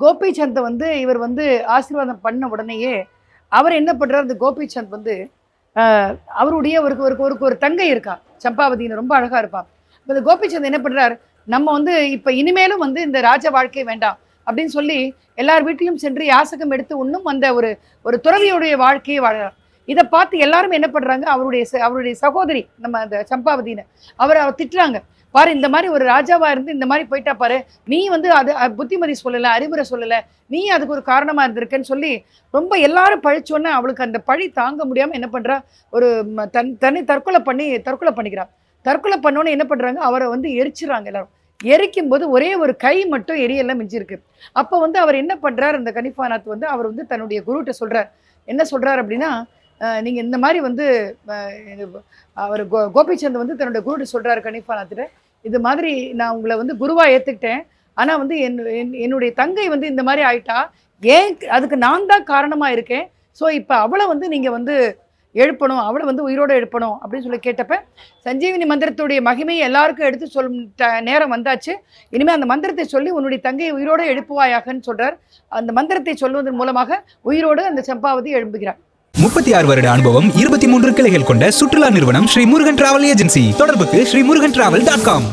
கோபிச்சந்தை வந்து இவர் வந்து ஆசீர்வாதம் பண்ண உடனேயே அவர் என்ன பண்ணுறார் அந்த கோபிச்சந்த் வந்து அவருடைய ஒரு ஒரு ஒரு ஒரு தங்கை இருக்கா? சம்பாவதின்னு ரொம்ப அழகாக இருப்பான் இப்போ இந்த கோபிச்சந்த் என்ன பண்ணுறார் நம்ம வந்து இப்போ இனிமேலும் வந்து இந்த ராஜ வாழ்க்கை வேண்டாம் அப்படின்னு சொல்லி எல்லார் வீட்டிலும் சென்று யாசகம் எடுத்து உண்ணும் அந்த ஒரு ஒரு துறவியுடைய வாழ்க்கையை வாழறார் இதை பார்த்து எல்லாரும் என்ன பண்ணுறாங்க அவருடைய ச- அவருடைய சகோதரி நம்ம அந்த சம்பாவதின்னு அவரை அவர் திட்டுறாங்க. பாரு இந்த மாதிரி ஒரு ராஜாவா இருந்து இந்த மாதிரி போயிட்டா பாரு நீ வந்து அது புத்திமதி சொல்லலை அறிவுரை சொல்லலை நீ அதுக்கு ஒரு காரணமா இருந்திருக்கேன்னு சொல்லி ரொம்ப எல்லாரும் பழிச்சோன்னே அவளுக்கு அந்த பழி தாங்க முடியாம என்ன பண்றா? ஒரு தன் தன்னை தற்கொலை பண்ணி தற்கொலை பண்ணிக்கிறா. தற்கொலை பண்ணோன்னே என்ன பண்றாங்க? அவரை வந்து எரிச்சிடறாங்க எல்லாரும். எரிக்கும் போது ஒரே ஒரு கை மட்டும் எரியெல்லாம் மிஞ்சிருக்கு. அப்போ வந்து அவர் என்ன பண்றார்? அந்த கனிஃபானாத் வந்து அவர் வந்து தன்னுடைய குருகிட்ட சொல்றார். என்ன சொல்றார் அப்படின்னா நீங்கள் நீங்க இந்த மாதிரி வந்து அவர் கோ கோபிச்சந்த் வந்து தன்னுடைய குருகிட்ட சொல்றாரு நாத்திர இது மாதிரி நான் உங்களை வந்து குருவா ஏத்துக்கிட்டேன். ஆனா வந்து என் என்- என்னுடைய தங்கை வந்து இந்த மாதிரி ஆயிட்டா ஏன் அதுக்கு நான் தான் காரணமா இருக்கேன். ஸோ இப்போ அவளை வந்து நீங்க வந்து எழுப்பணும் அவளை வந்து உயிரோடு எழுப்பணும் அப்படின்னு சொல்லி கேட்டப்ப சஞ்சீவினி மந்திரத்துடைய மகிமையை எல்லாருக்கும் எடுத்து சொல்லும் ட- நேரம் வந்தாச்சு. இனிமேல் அந்த மந்திரத்தை சொல்லி உன்னுடைய தங்கையை உயிரோடு எழுப்புவாயாகன்னு சொல்கிறார் அந்த மந்திரத்தை சொல்வதன் மூலமாக உயிரோடு அந்த சம்பாவதி எழும்புகிறார். முப்பத்தி ஆறு வருட அனுபவம் இருபத்தி மூன்று கிளைகள் கொண்ட சுற்றுலா நிறுவனம் ஸ்ரீ முருகன் டிராவல் ஏஜென்சி. தொடர்புக்கு Shri Murugan travel dot com.